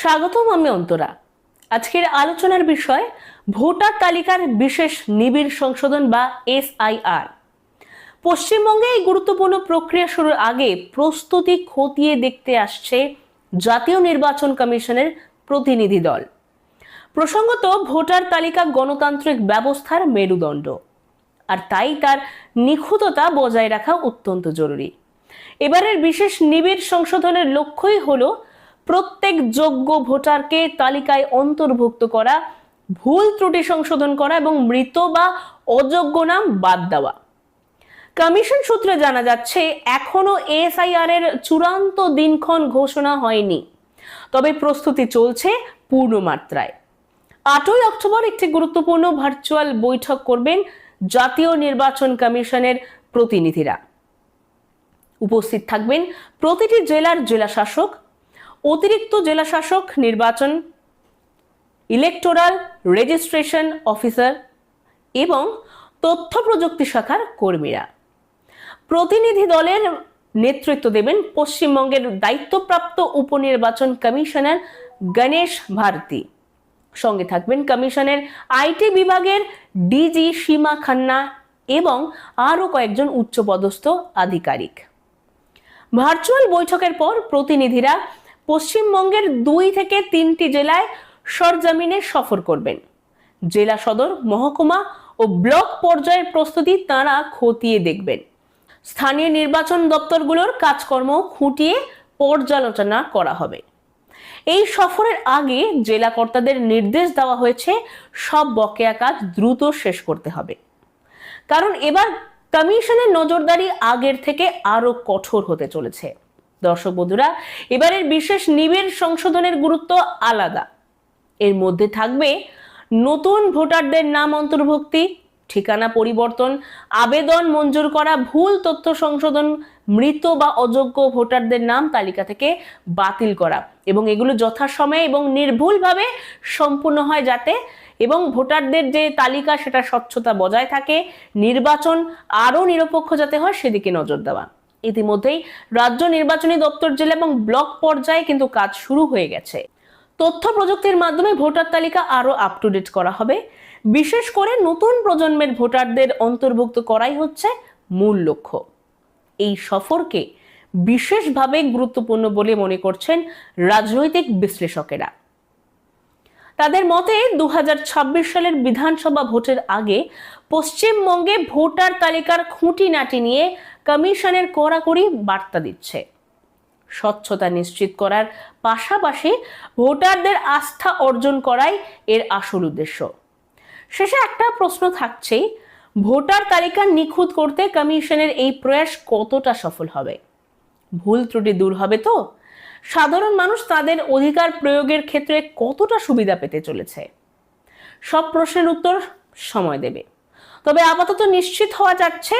স্বাগতম আমি অন্তরা। আজকের আলোচনার বিষয়, ভোটার তালিকার বিশেষ নিবিড় সংশোধন বা এসআইআর। পশ্চিমবঙ্গে এই গুরুত্বপূর্ণ প্রক্রিয়া শুরুর আগে প্রস্তুতি খতিয়ে দেখতে আসছে জাতীয় নির্বাচন কমিশনের প্রতিনিধি দল। প্রসঙ্গত, ভোটার তালিকা গণতান্ত্রিক ব্যবস্থার মেরুদণ্ড। আর তাই তার নিখুঁততা বজায় রাখা অত্যন্ত জরুরি। এবারের বিশেষ নিবিড় সংশোধনের লক্ষ্যই হলো প্রত্যেক যোগ্য ভোটারকে তালিকায় অন্তর্ভুক্ত করা, ভুল ত্রুটি সংশোধন করা এবং মৃত বা অযোগ্য নাম বাদ দেওয়া। কমিশন সূত্রে জানা যাচ্ছে, এখনও এসআইআর এর চূড়ান্ত দিনক্ষণ ঘোষণা হয়নি। তবে প্রস্তুতি চলছে পূর্ণ মাত্রায় আটই অক্টোবর একটি গুরুত্বপূর্ণ ভার্চুয়াল বৈঠক করবেন জাতীয় নির্বাচন কমিশনের প্রতিনিধিরা। উপস্থিত থাকবেন প্রতিটি জেলার জেলা শাসক অতিরিক্ত জেলা শাসক নির্বাচন ইলেকটোরাল রেজিস্ট্রেশন অফিসার এবং তথ্য প্রযুক্তি শাখার কর্মীরা। প্রতিনিধি দলের নেতৃত্ব দেবেন পশ্চিমবঙ্গের দায়িত্বপ্রাপ্ত উপনির্বাচন কমিশনার গণেশ ভারতী। সঙ্গে থাকবেন কমিশনের আইটি বিভাগের ডিজি সীমা খান্না এবং আরও কয়েকজন উচ্চপদস্থ আধিকারিক। ভার্চুয়াল বৈঠকের পর প্রতিনিধিরা পশ্চিমবঙ্গের দুই থেকে তিনটি জেলায় সরজমিনে সফর করবেন। জেলা সদর, মহকুমা ও ব্লক পর্যায়ের প্রস্তুতি তাঁরা খতিয়ে দেখবেন। স্থানীয় নির্বাচন দপ্তরগুলোর কাজকর্ম খুঁটিয়ে পর্যালোচনা করা হবে। এই সফরের আগে জেলা কর্তাদের নির্দেশ দেওয়া হয়েছে, সব বকেয়া কাজ দ্রুত শেষ করতে হবে। কারণ এবার কমিশনের নজরদারি আগের থেকে আরও কঠোর হতে চলেছে। দর্শক বন্ধুরা, এবারের বিশেষ নিবিড় সংশোধনের গুরুত্ব আলাদা। এর মধ্যে থাকবে নতুন ভোটারদের নাম অন্তর্ভুক্তি, ঠিকানা পরিবর্তন, আবেদন মঞ্জুর করা, ভুল তথ্য সংশোধন, মৃত বা অযোগ্য ভোটারদের নাম তালিকা থেকে বাতিল করা এবং এগুলো যথাসময়ে এবং নির্ভুলভাবে সম্পূর্ণ হয় যাতে এবং ভোটারদের যে তালিকা সেটা স্বচ্ছতা বজায় থাকে, নির্বাচন আরও নিরপেক্ষ যাতে হয় সেদিকে নজর দেওয়া। ইতিমধ্যেই রাজ্য নির্বাচনী দপ্তর জেলা এবং ব্লক পর্যায়ে কিন্তু কাজ শুরু হয়ে গেছে। তথ্য প্রযুক্তির মাধ্যমে ভোটার তালিকা আরও আপ টু ডেট করা হবে। বিশেষ করে নতুন প্রজন্মের ভোটারদের অন্তর্ভুক্ত করাই হচ্ছে মূল লক্ষ্য। এই সফরকে বিশেষভাবে গুরুত্বপূর্ণ বলে মনে করছেন রাজনৈতিক বিশ্লেষকেরা। তাদের মতে দু হাজার ছাব্বিশ সালের বিধানসভা ভোটের আগে পশ্চিমবঙ্গে ভোটার তালিকার খুঁটিনাটি নিয়ে কমিশনের কড়াকড়ি বার্তা দিচ্ছে। স্বচ্ছতা নিশ্চিত করার পাশাপাশি ভোটারদের আস্থা অর্জন করাই এর আসল উদ্দেশ্য। শেষে একটা প্রশ্ন থাকছেই, ভোটার তালিকা নিখুঁত করতে কমিশনের এই প্রয়াস কতটা সফল হবে? ভুল ত্রুটি দূর হবে তো? সাধারণ মানুষ তাদের অধিকার প্রয়োগের ক্ষেত্রে কতটা সুবিধা পেতে চলেছে? সব প্রশ্নের উত্তর সময় দেবে। তবে আপাতত নিশ্চিত হওয়া যাচ্ছে,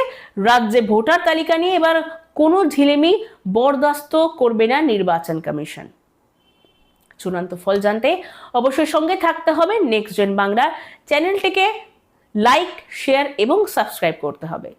রাজ্যে ভোটার তালিকা নিয়ে এবার কোনো ঢিলেমি বরদাস্ত করবে না নির্বাচন কমিশন। চূড়ান্ত ফল জানতে অবশ্যই সঙ্গে থাকতে হবে নেক্সট জেন বাংলা চ্যানেলটিকে। লাইক, শেয়ার এবং সাবস্ক্রাইব করতে হবে।